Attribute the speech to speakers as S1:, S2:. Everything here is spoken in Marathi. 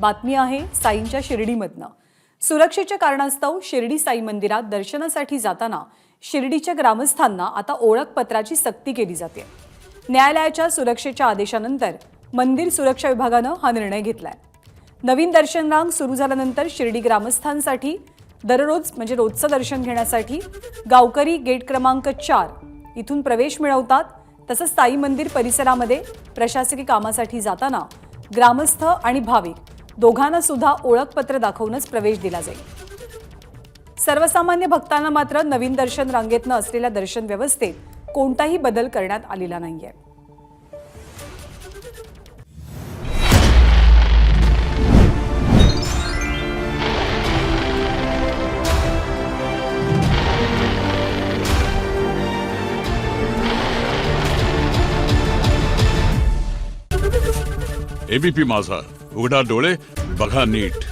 S1: बातमी आहे साईंच्या शिर्डीमधनं. सुरक्षेच्या कारणास्तव शिर्डी साई मंदिरात दर्शनासाठी जाताना शिर्डीच्या ग्रामस्थांना आता ओळखपत्राची सक्ती केली जाते. न्यायालयाच्या सुरक्षेच्या आदेशानंतर मंदिर सुरक्षा विभागानं हा निर्णय घेतलाय. नवीन दर्शन रांग सुरू झाल्यानंतर शिर्डी ग्रामस्थांसाठी दररोज म्हणजे रोजचं दर्शन घेण्यासाठी गावकरी गेट क्रमांक चार इथून प्रवेश मिळवतात. तसंच साई मंदिर परिसरामध्ये प्रशासकीय कामासाठी जाताना ग्रामस्थ आणि भाविक दोघांना सुद्धा ओळखपत्र दाखवूनच प्रवेश दिला जाईल. सर्वसामान्य भक्तांना मात्र नवीन दर्शन रांगेतनं असलेल्या दर्शन व्यवस्थेत कोणताही बदल करण्यात आलेला नाहीये.
S2: एबीपी माझा. उघडा डोळे बघा नीट.